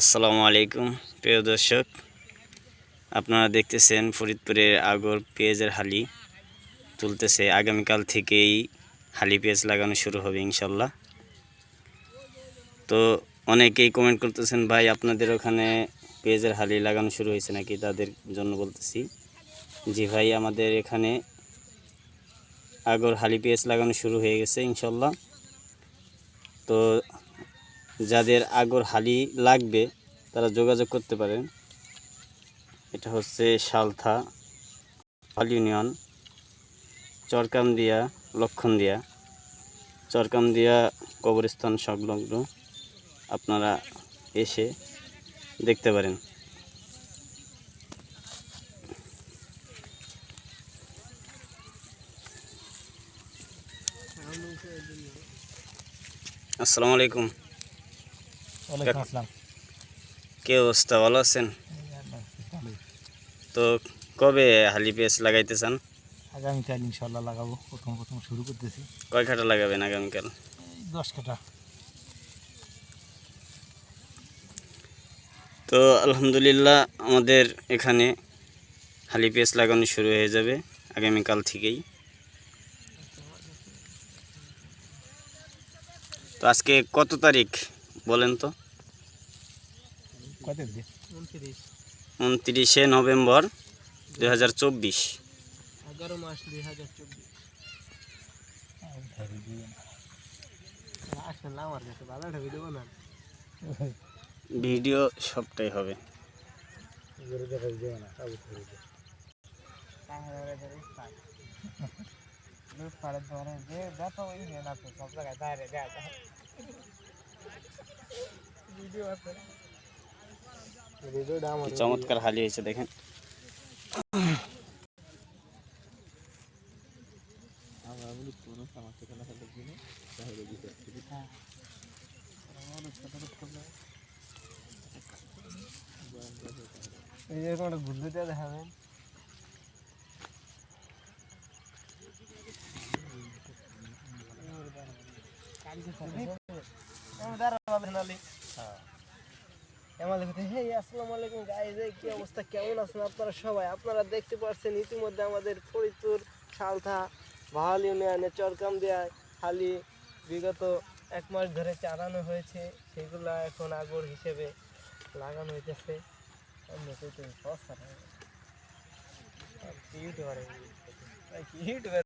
আসসালামু আলাইকুম, প্রিয় দর্শক। আপনারা দেখতেছেন ফরিদপুরের আগর পেঁয়াজের হালি। তুলতেছে, আগামীকাল থেকেই হালি পেঁয়াজ লাগানো শুরু হবে ইনশাল্লাহ। তো অনেকেই কমেন্ট করতেছেন, ভাই, আপনাদের ওখানে পেঁয়াজের হালি লাগানো শুরু হয়েছে নাকি? তাদের জন্য বলতেছি, জি ভাই, আমাদের এখানে আগর হালি পেঁয়াজ লাগানো শুরু হয়ে গেছে ইনশাল্লাহ। তো যাদের আগর হালি লাগবে, তারা যোগাযোগ করতে পারেন এটা হচ্ছে সালথা হাল ইউনিয়ন চরকামদিয়া লক্ষণদিয়া। চরকামদিয়া কবরস্থান সংলগ্ন, আপনারা এসে দেখতে পারেন। আসসালামু আলাইকুম। ওয়ালাইকুম আসসালাম। কে অবস্থা? ভালো আছেন? তো কবে হালি পেঁয়াজ লাগাইতে চান আগামীকাল ইনশাল্লাহ লাগাবো। প্রথম প্রথম শুরু করতেছি। কয় কাটা লাগাবেন আগামীকাল? দশ কাটা তো আলহামদুলিল্লাহ আমাদের এখানে হালি পেঁয়াজ লাগানো শুরু হয়ে যাবে আগামীকাল থেকেই। তো আজকে কত তারিখ বলেন তো? উনত্রিশ। নভেম্বর দু হাজার চব্বিশ। এগারো মাস দুই হাজার চব্বিশ। ভিডিও সবটাই হবে। কি চমৎকার হালি হয়েছে দেখেন এরকম একটা বুদ্ধি দেখাবেন কি অবস্থা? কেমন আছেন আপনারা সবাই? আপনারা দেখতে পাচ্ছেন ইতিমধ্যে আমাদের ফরিদপুর, সালথা ভালো ইউনিয়নে চরকাম দেওয়ায় হালি, বিগত এক মাস ধরে চালানো হয়েছে। সেগুলা এখন আগর হিসেবে লাগানো হইতেছে। YouTuber YouTuber?